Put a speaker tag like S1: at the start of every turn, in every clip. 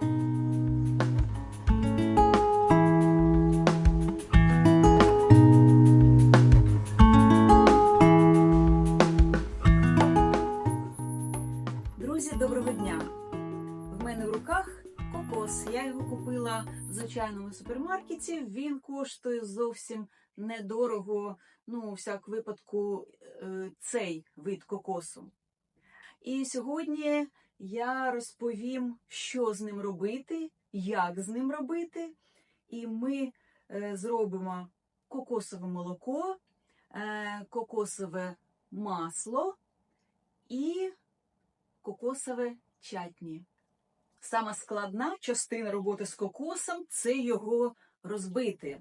S1: Друзі, доброго дня! В мене в руках кокос. Я його купила в звичайному супермаркеті. Він коштує зовсім недорого, ну, у всяк випадку, е, цей вид кокосу. І сьогодні я розповім, що з ним робити, як з ним робити. І ми е, зробимо кокосове молоко, е, кокосове масло і кокосове чатні. Сама складна частина роботи з кокосом це його розбити.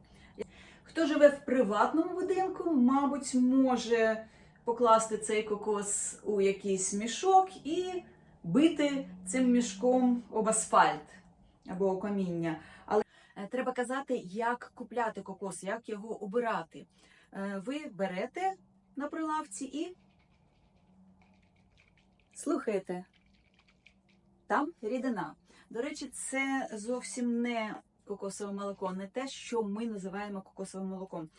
S1: Хто живе в приватному будинку, мабуть, може покласти цей кокос у якийсь мішок і бити цим мішком об асфальт або каміння. Але е, треба казати, як купляти кокос, як його обирати. Е, Ви берете на прилавці і слухаєте. Там рідина. До речі, це зовсім не кокосове молоко, не те, що ми називаємо кокосовим молоком.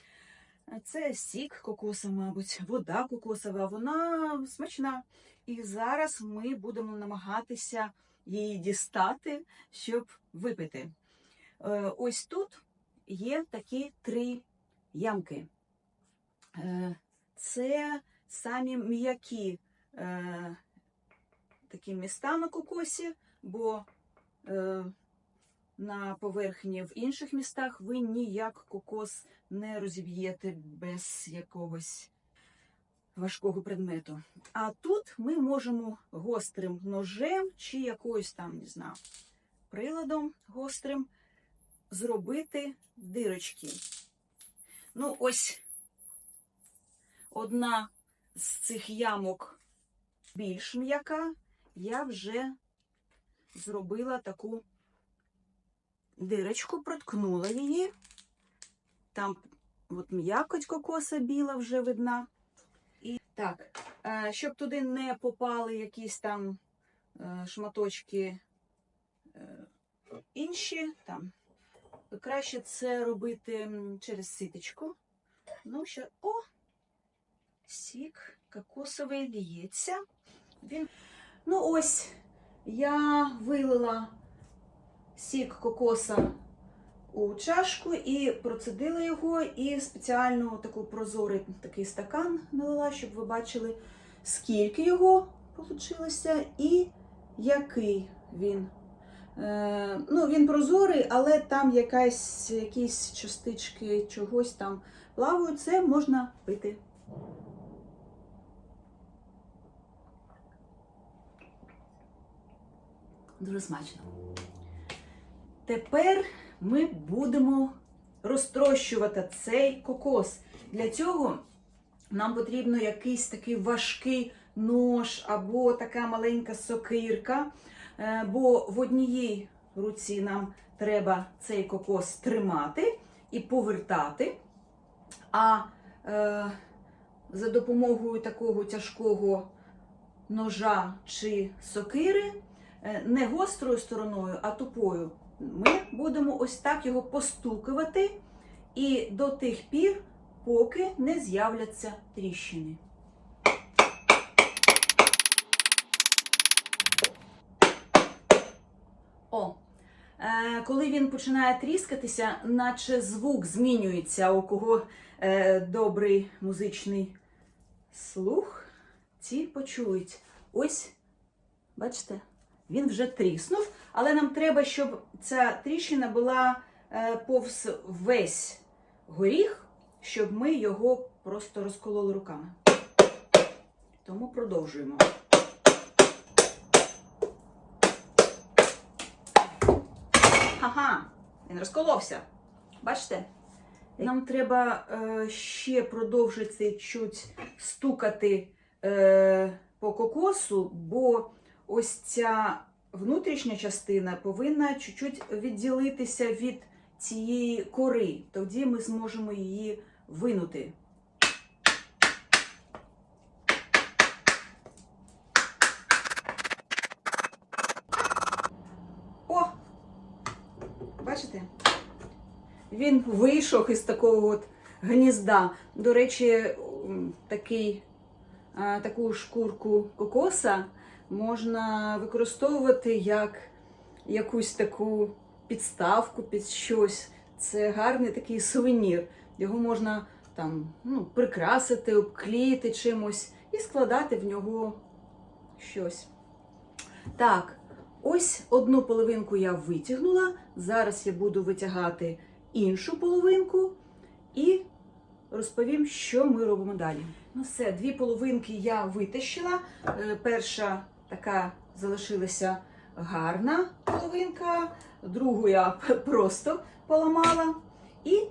S1: Це сік кокоса, мабуть, вода кокосова, вона смачна. І зараз ми будемо намагатися її дістати, щоб випити. Е, Ось тут є такі три ямки. Е, Це самі м'які е, такі міста на кокосі, бо на поверхні в інших містах ви ніяк кокос не розіб'єте без якогось важкого предмету. А тут ми можемо гострим ножем чи якоюсь там, не знаю, приладом гострим зробити дирочки. Ну, ось одна з цих ямок більш м'яка, я вже зробила таку дирочку, проткнула її. Там от м'якоть кокоса біла вже видна. Так, е, щоб туди не попали якісь там е, шматочки е, інші, там, краще це робити через ситочку. Ну, що, о, сік кокосовий ліється. Він Ну ось я вилила сік кокоса у чашку і процедила його, і спеціально таку прозорий такий стакан налила, щоб ви бачили, скільки його вийшло і який він. Е, ну, Він прозорий, але там якась, якісь частички чогось там плавають, це можна пити. Дуже смачно. Тепер ми будемо розтрощувати цей кокос. Для цього нам потрібно якийсь такий важкий нож або така маленька сокирка, Е, бо в одній руці нам треба цей кокос тримати і повертати. А е, за допомогою такого тяжкого ножа чи сокири е, не гострою стороною, а тупою. Ми будемо ось так його постукувати і до тих пір, поки не з'являться тріщини. О, е, коли він починає тріскатися, наче звук змінюється, у кого е, добрий музичний слух, ті почують. Ось, бачите, він вже тріснув, але нам треба, щоб ця тріщина була е, повз весь горіх, щоб ми його просто розкололи руками. Тому продовжуємо. Ага, він розколовся. Бачите? Нам треба е, ще продовжити чуть стукати е, по кокосу, бо ось ця внутрішня частина повинна чуть-чуть відділитися від цієї кори. Тоді ми зможемо її винути. О, Бачите? Він вийшов із такого от гнізда. До речі, такий, таку шкурку кокоса можна використовувати як якусь таку підставку під щось. Це гарний такий сувенір. Його можна там ну, прикрасити, обклеїти чимось і складати в нього щось. Так, ось одну половинку я витягнула. Зараз я буду витягати іншу половинку і розповім, що ми робимо далі. Ну все, дві половинки я витащила. Е, Перша така залишилася гарна половинка, другу я просто поламала. І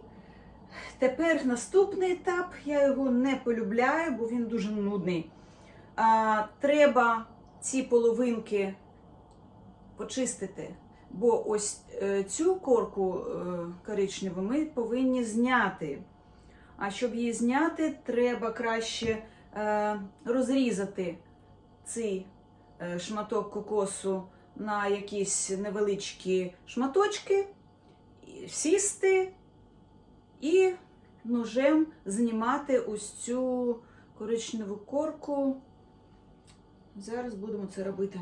S1: тепер наступний етап. Я його не полюбляю, бо він дуже нудний. А, треба ці половинки почистити. Бо ось е, цю корку е, коричневу ми повинні зняти. А щоб її зняти, треба краще е, розрізати е, шматок кокосу на якісь невеличкі шматочки, сісти і ножем знімати ось цю коричневу корку. Зараз будемо це робити.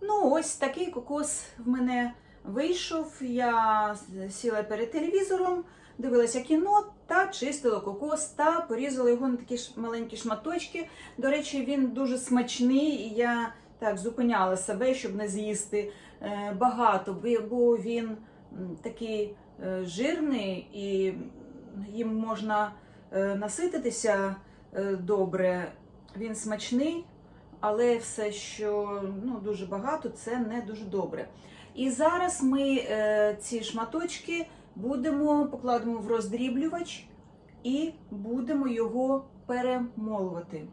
S1: Ну, ось такий кокос в мене вийшов. Я сіла перед телевізором, дивилася кіно та чистила кокос та порізала його на такі маленькі шматочки. До речі, він дуже смачний, і я так зупиняла себе, щоб не з'їсти е, багато, бо- він такий е, жирний і їм можна е, насититися добре. Він смачний, але все, що ну, дуже багато, це не дуже добре. І зараз ми е, ці шматочки будемо покладемо в роздріблювач і будемо його перемолувати.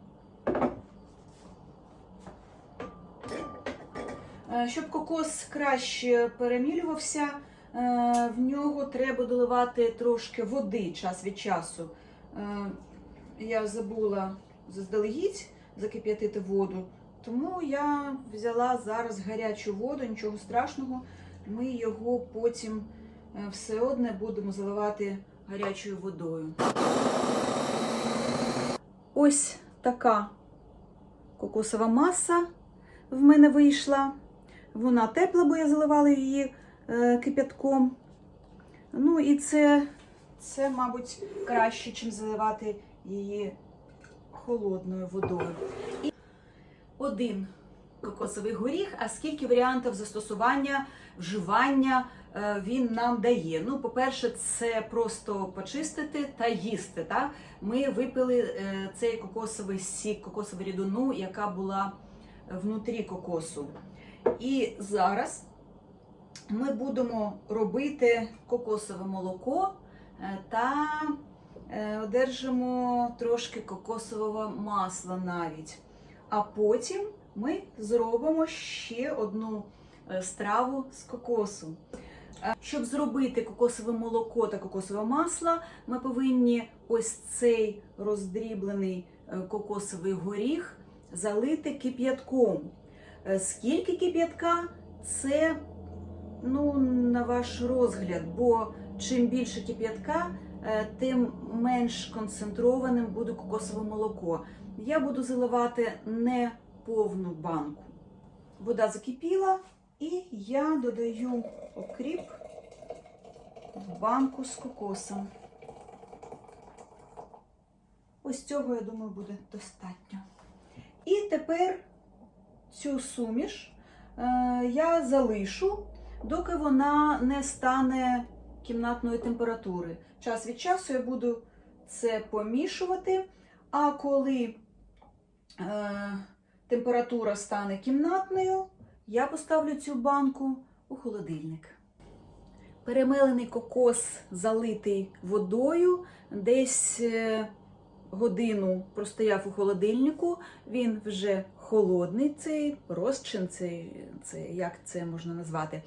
S1: Е, Щоб кокос краще перемілювався, е, в нього треба доливати трошки води час від часу. Я забула заздалегідь закип'ятити воду, тому я взяла зараз гарячу воду, нічого страшного. Ми його потім е, все одне будемо заливати гарячою водою. Ось така кокосова маса в мене вийшла. Вона тепла, бо я заливала її е, кип'ятком. Ну і це, це, мабуть, краще, ніж заливати її холодною водою. Один кокосовий горіх, а скільки варіантів застосування, вживання е, він нам дає. Ну, по-перше, це просто почистити та їсти. Так? Ми випили е, цей кокосовий сік, кокосову рідину, яка була внутрі кокосу. І зараз ми будемо робити кокосове молоко е, та одержимо трошки кокосового масла навіть. А потім ми зробимо ще одну е, страву з кокосу. Е, Щоб зробити кокосове молоко та кокосове масло, ми повинні ось цей роздріблений е, кокосовий горіх залити кип'ятком. Скільки кип'ятка, це ну, на ваш розгляд, бо чим більше кип'ятка, тим менш концентрованим буде кокосове молоко. Я буду заливати не повну банку. Вода закипіла, і я додаю окріп в банку з кокосом. Ось цього, я думаю, буде достатньо. І тепер цю суміш е, я залишу, доки вона не стане кімнатної температури. Час від часу я буду це помішувати, а коли температура стане кімнатною, я поставлю цю банку у холодильник. Перемелений кокос залитий водою, десь е, годину простояв у холодильнику, він вже холодний, цей розчин, цей, це, як це можна назвати.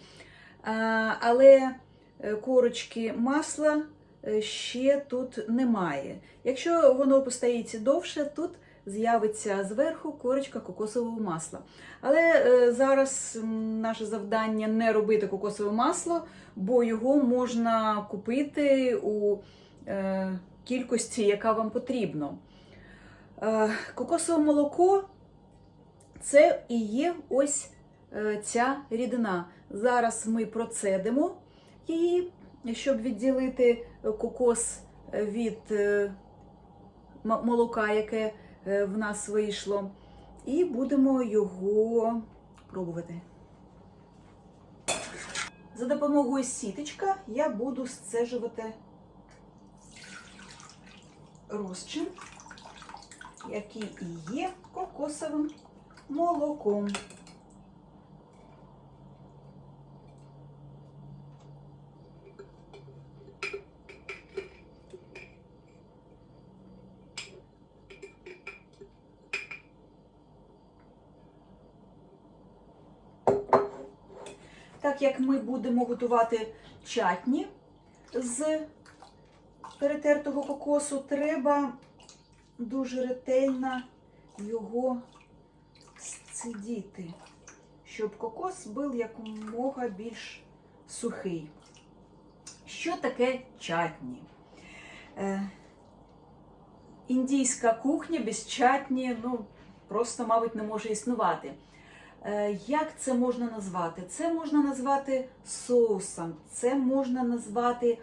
S1: Але е, корочки масла е, ще тут немає. Якщо воно постоїть довше, тут з'явиться зверху корочка кокосового масла. Але е, зараз наше завдання не робити кокосове масло, бо його можна купити у е, кількості, яка вам потрібно. Е, кокосове молоко це і є ось ця рідина. Зараз ми процедимо її, щоб відділити кокос від молока, яке в нас вийшло, і будемо його пробувати. За допомогою сіточка я буду сцежувати розчин, який і є кокосовим молоком. Так як ми будемо готувати чатні з перетертого кокосу, треба дуже ретельно його сцедіти, щоб кокос був якомога більш сухий. Що таке чатні? Е, індійська кухня без чатні, ну, просто, мабуть, не може існувати. Е, Як це можна назвати? Це можна назвати соусом, це можна назвати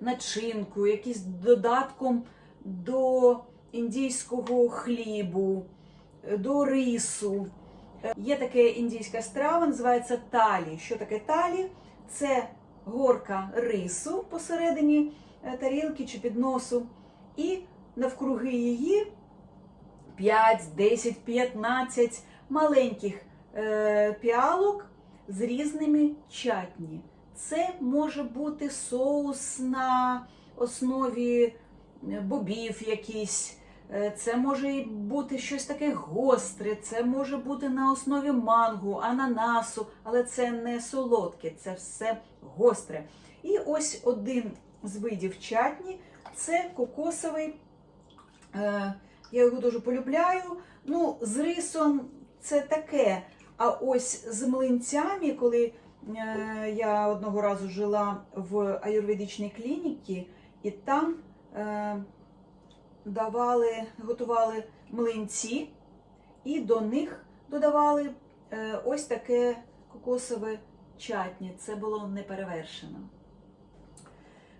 S1: начинкою, якимось додатком до індійського хлібу, е, до рису. Е, Є така індійська страва, називається талі. Що таке талі? Це горка рису посередині тарілки чи підносу, і навкруги її 5, 10, 15 маленьких піалок з різними чатні. Це може бути соус на основі е, бобів якийсь, е, це може бути щось таке гостре, це може бути на основі мангу, ананасу, але це не солодке, це все гостре. І ось один з видів чатні це кокосовий. Е, я його дуже полюбляю. Ну, з рисом це таке. А ось з млинцями, коли е, я одного разу жила в аюрведичній клініці, і там е, давали, готували млинці, і до них додавали е, ось таке кокосове чатні. Це було неперевершено.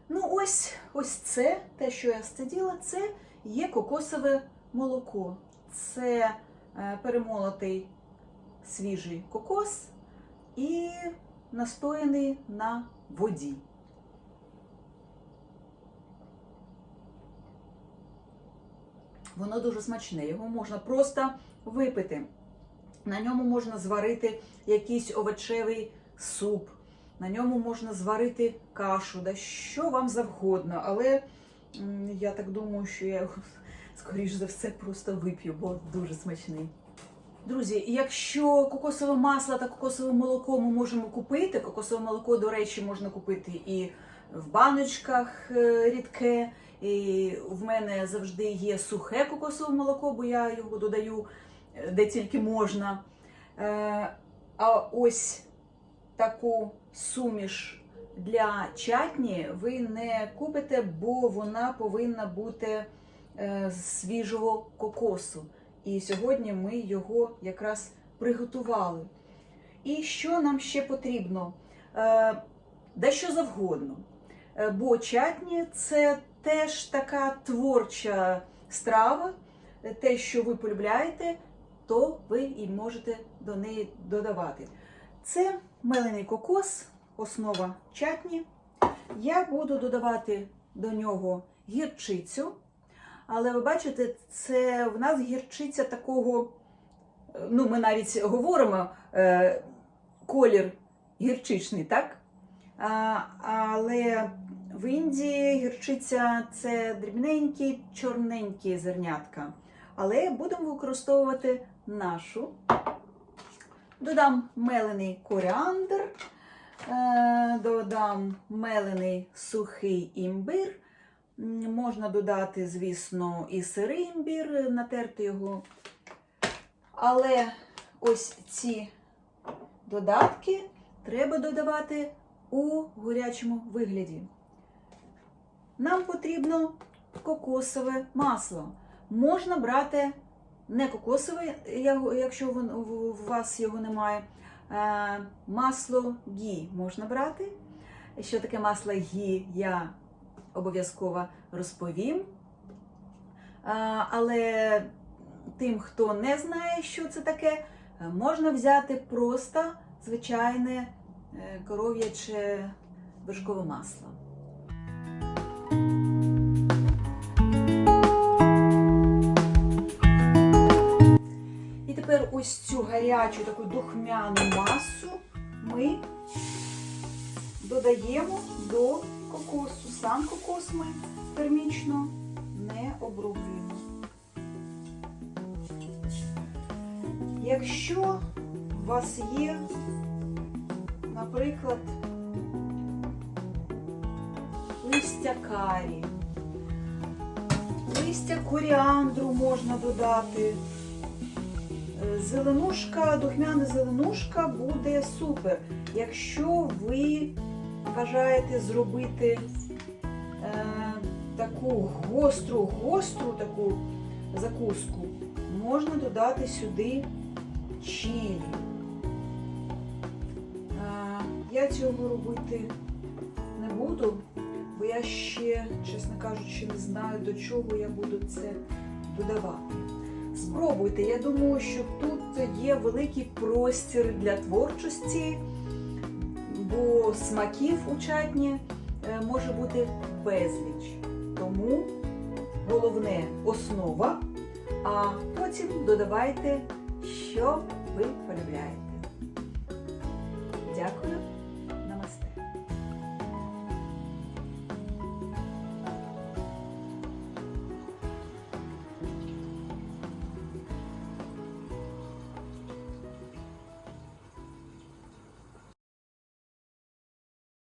S1: Ну, ось, ось це, те, що я стиділа, це є кокосове молоко. Це перемолотий свіжий кокос і настояний на воді. Воно дуже смачне, його можна просто випити. На ньому можна зварити якийсь овочевий суп, на ньому можна зварити кашу, да що вам завгодно. Але я так думаю, що я його, скоріш за все, просто вип'ю, бо дуже смачний. Друзі, якщо кокосове масло та кокосове молоко ми можемо купити, кокосове молоко, до речі, можна купити і в баночках е, рідке. І в мене завжди є сухе кокосове молоко, бо я його додаю е, де тільки можна. Е, А ось таку суміш для чатні ви не купите, бо вона повинна бути свіжого кокосу. І сьогодні ми його якраз приготували. І що нам ще потрібно? Е, Дещо завгодно. Е, Бо чатні це теж така творча страва. Те, що ви полюбляєте, то ви і можете до неї додавати. Це мелений кокос, основа чатні. Я буду додавати до нього гірчицю. Але ви бачите, це в нас гірчиця такого, е, ну ми навіть говоримо е, колір гірчичний, так? А, але в Індії гірчиця це дрібненькі, чорненькі зернятка. Але будемо використовувати нашу. Додам мелений коріандр, е, додам мелений сухий імбир, Можна додати, звісно, і сирий імбір, натерти його. Але ось ці додатки треба додавати у гарячому вигляді. Нам потрібно кокосове масло. Можна брати не кокосове, якщо у вас його немає. Масло гі можна брати. Що таке масло гі, я обов'язково розповім. Але тим, хто не знає, що це таке, можна взяти просто звичайне е, коров'яче вершкове масло. І тепер ось цю гарячу таку духмяну масу ми додаємо до кокосу. Сам кокос ми термічно не обробуємо. Якщо у вас є, наприклад, листя карі, листя коріандру можна додати. Е, Зеленушка, духмяна зеленушка буде супер. Якщо ви бажаєте зробити е, таку гостру, гостру таку закуску, можна додати сюди чилі. Е, я цього робити не буду, бо я ще, чесно кажучи, не знаю, до чого я буду це додавати. Спробуйте, я думаю, що тут є великий простір для творчості, смаків у чатні е, може бути безліч. Тому головне основа, а потім додавайте, що ви полюбляєте. Дякую